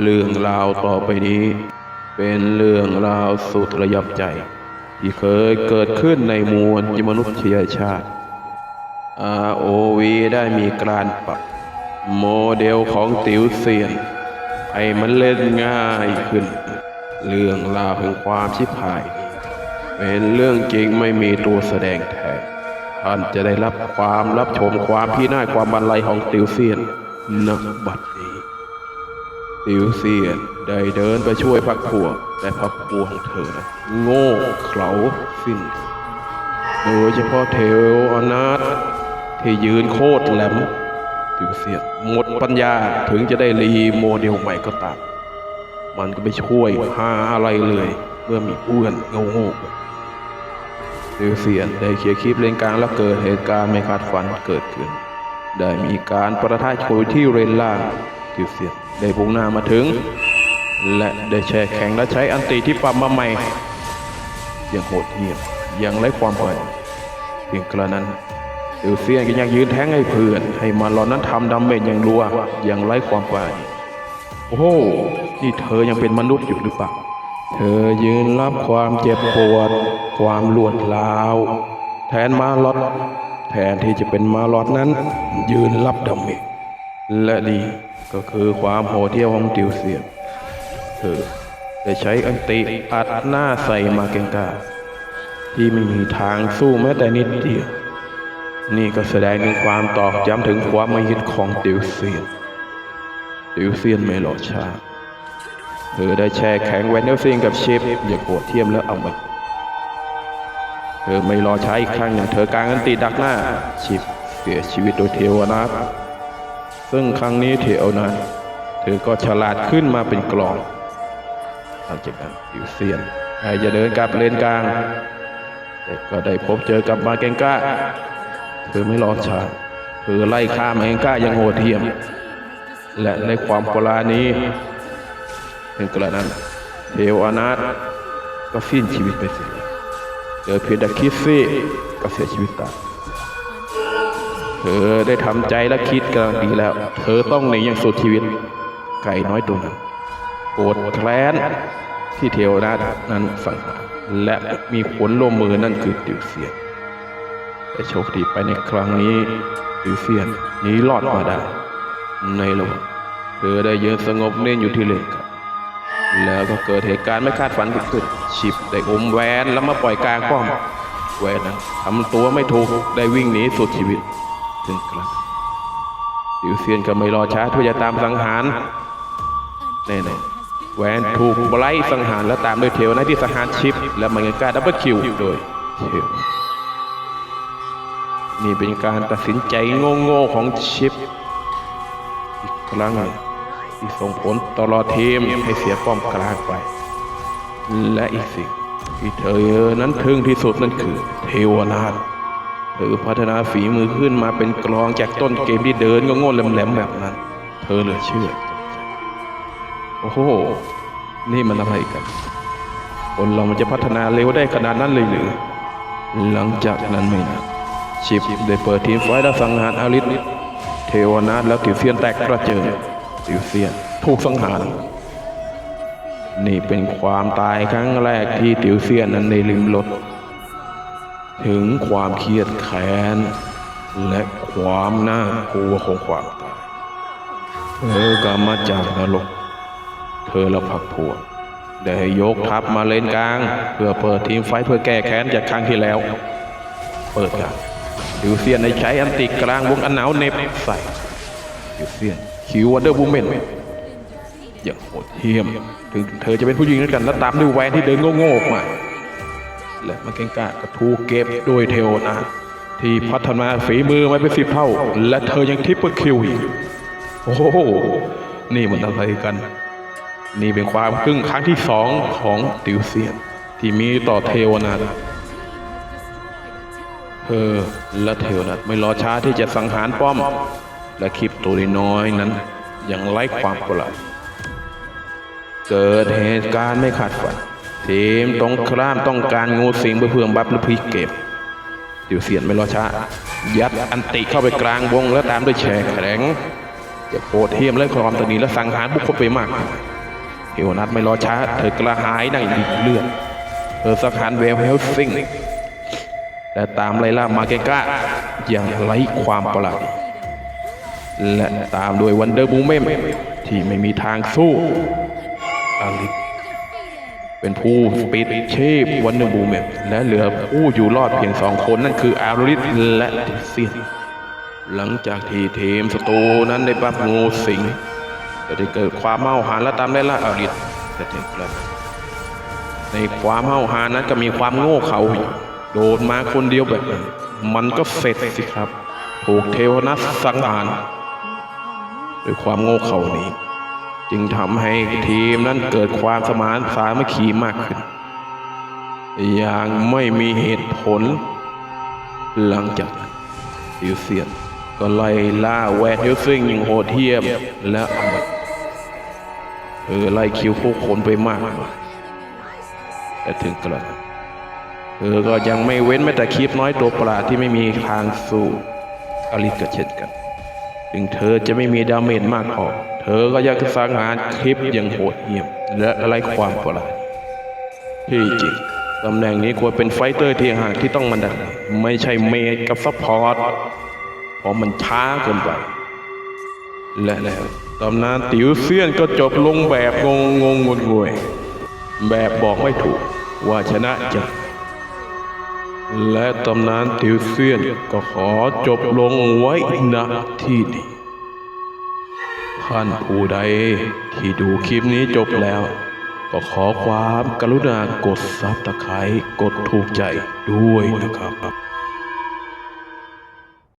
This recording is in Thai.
เรื่องราวต่อไปนี้ เป็นเรื่องราวสุดระยับใจ ที่เคยเกิดขึ้นในมวลมนุษยชาติ ROV ได้มีการปรับ โมเดลของติ๋วเซียนให้มันเล่นง่ายขึ้น เรื่องราวแห่งความชิบหาย เป็นเรื่องจริงไม่มีตัวแสดงแทนท่านจะได้รับความรับชมความพินาศความบันไลของติวเซียนณบัดนี้ ติวเซียนได้เดินไปช่วยพักพวกแต่พักพวกของเธอนะโง่เขลาสิ้น โดยเฉพาะเทวอนาถที่ยืนโคตรแหลมติวเซียนหมดปัญญาถึงจะได้รีโมเดลใหม่ก็ตาม มันก็ไม่ช่วยหาอะไรเลย เมื่อมีเพื่อนโง่ๆดิวเซียนได้เคลียร์คลิปเลนกลางแล้วเกิดเหตุการณ์ไม่คาดฝันเกิดขึ้น ได้มีการประทะโชยที่เรนล่างดิวเซียน ได้พุ่งหน้ามาถึง และได้แช่แข็งและใช้อันติที่ปรับมาใหม่ย่างโหดเหี้ยมย่างไร้ความหมายเพียงกระนั้นดิวเซียนก็ยังยืนแท้งให้เพื่อน ให้มาหลอนนั้นทำดาเมจอย่างรัวอย่างไร้ความหมายโอ้โหนี่เธอยังเป็นมนุษย์อยู่หรือเปล่าเธอยืนรับความเจ็บปวด ความรวดร้าว แทนมาลอดแทนที่จะเป็นมาลอดนั้น ยืนรับดาเมจ และนี่ก็คือความโหดเหี้ยมของติวเซียนเธอได้ใช้อันติอัดหน้าใส่มาเกงกา ที่ไม่มีทางสู้แม้แต่นิดเดียว นี่ก็แสดงถึงความตอกย้ำถึงความไม่ยึดของติวเซียน ติวเซียนไม่หลอชาเธอได้แช่แข็งแวนเนลซิงกับชิปอย่าโกรธเทียมแล้วเอามาเธอไม่รอใช้อีกครั้งหนึ่งเธอกางอันตีดักหน้าชิปเสียชีวิตโดยเทวนาถ ซึ่งครั้งนี้เทวนาถเธอก็ฉลาดขึ้นมาเป็นกลองหลังจากนั้นดิวเซียนใครจะเดินกลับเลนกลางแต่ก็ได้พบเจอกับมาเกงก้า เธอไม่รอช้าเธอไล่ฆ่ามาเกงก้าอยังโหดเหี้ยม และในความโบรานี้เพียงกระนั้นเทวอนาถก็สิ้นชีวิตไปเสียเจอเพียงแต่คิดซี่ก็เสียชีวิตตาย เธอได้ทำใจและคิดกำลังดีแล้ว เธอต้องหนีอย่างสุดชีวิต ไก่น้อยตัวนั้นโกรธแค้นที่เทวนาถนั้นสั่งมาและมีผลลงมือนั่นคือติวเซียนแต่โชคดีไปในครั้งนี้ติวเซียนหนีรอดมาได้ ในระหว่างเธอได้ยืนสงบเน่นอยู่ที่เลนครับแล้วก็เกิดเหตุการณ์ไม่คาดฝันเกิดขึ้นชิปได้อมแวนแล้วมาปล่อยกลางป้อมแวนนั้นทำตัวไม่ถูกได้วิ่งหนีสุดชีวิต ถึงกระดิวเซียนก็ไม่รอช้าเพื่อจะตามสังหารแน่ๆแวนถูกไล่สังหารแล้วตามด้วยเทวนาที่สังหารชิป และมันก็กล้าดับเบิลคิวโดยเทวนี่เป็นการตัดสินใจโง่ๆของชิป อีกครั้งหนึ่งที่ส่งผลตลอดทีมให้เสียป้อมกลางไป และอีกสิ่งที่เธอนั้นทึ่งที่สุดนั่นคือเทวนาถ เธอพัฒนาฝีมือขึ้นมาเป็นกลองจากต้นเกมที่เดินก็โง่แหลมๆแบบนั้น เธอเหลือเชื่อ โอ้โห นี่มันอะไรกัน คนเรามันจะพัฒนาเร็วได้ขนาดนั้นเลยหรือ หลังจากนั้นไม่นานชิปได้เปิดทีมไฟท์และสังหารอาริสเทวนาถแล้วติวเซียนแตกกระเจิงติวเซียนถูกสังหาร นี่เป็นความตายครั้งแรกที่ติวเซียนนั้นในลิมรถ ถึงความเครียดแค้น และความน่ากลัวของความตายเธอกลับมาจากนรก เธอและพักพวกได้ยกทัพมาเลนกลาง เพื่อเปิดทีมไฟเพื่อแก้แค้นจากครั้งที่แล้ว เปิดกันดิวเซียนได้ใช้อันติกลางวงอันหนาวเน็บใส่ดิวเซียนคิววันเดอร์บูเมนอย่างโหดเหี้ยม ถึงเธอจะเป็นผู้หญิงด้วยกัน แล้วตามด้วยแวนที่เดินโง่ๆออกมา และมาเก่งกาก็ถูกเก็บโดยเทโอนาที่พัฒนาฝีมือมาเป็นสิบเท่า และเธอยังทิปเปิลคิวอีก โอ้โห นี่มันอะไรกัน นี่เป็นความครึ่งครั้งที่สองของติวเซียน ที่มีต่อเทวนาถเธอและเทวนัทไม่รอช้าที่จะสังหารป้อม และคลิปตัวน้อยนั้นยังไร้ความประหลาดเกิดเหตุการณ์ไม่คาดฝัน ทีมตรงข้ามต้องการงูสิงเพื่อเพื่อบัฟและพลิกเก็บดิวเซียนไม่รอช้ายัดอันติเข้าไปกลางวงแล้วตามด้วยแฉแข็งจะโหดเทียมและความตนีและสังหารบุคคลไปมากเฮวนัทไม่รอช้า เธอกระหายในดิเลือดเธอสังหารเวลเฮลซิงและตามไล่ล่ามาเกกาอย่างไร้ความประหลาดและตามโดยวันเดอร์บูเมมที่ไม่มีทางสู้อลิก เป็นผู้ปิดชีพวันเดอร์บูเมมและเหลือผู้อยู่รอดเพียงสองคนนั่นคืออาริสและเซียนหลังจากที่ทีมสตูนั้นได้บับงูสิงก็ได้เกิดความเมาหานและตามได้ล่าอาริสแต่ถึงกในความเมาหานนั้นก็มีความโง่เขายโดนมาคนเดียวแบบนั้นมันก็เสร็จสิครับ ถูกเทวนัสสังหารด้วยความโง่เขานี้ จึงทำให้ทีมนั้นเกิดความสมานสามัคคีมากขึ้น อย่างไม่มีเหตุผล หลังจากนั้นซิวเซียนก็ไล่ล่าแวนฮิลซิงอย่างโหดเหี้ยมและอมตะเธอไล่คิวผู้คนไปมาก แต่ถึงกระนั้นเธอก็ยังไม่เว้นแม้แต่คลิปน้อยตัวประหลาดที่ไม่มีทางสู้อลิสก็เช่นกัน ถึงเธอจะไม่มีดาเมจมากพอ เธอก็ยังสังหารคลิปอย่างโหดเหี้ยม และไร้ความประหลาดที่จริงตำแหน่งนี้ควรเป็นไฟเตอร์ที่ห่างที่ต้องมันดักไม่ใช่เมจกับซัพพอร์ตเพราะมันช้าเกินไป และแล้วตำนานติ๋วเซียนก็จบลงแบบงงงงงงวยแบบบอกไม่ถูกว่าชนะจะและตำนานติวเซียนก็ขอจบลงไว้ณที่นี้ ท่านผู้ใดที่ดูคลิปนี้จบแล้ว ก็ขอความกรุณากดซับตะไคร้กดถูกใจด้วยนะครับ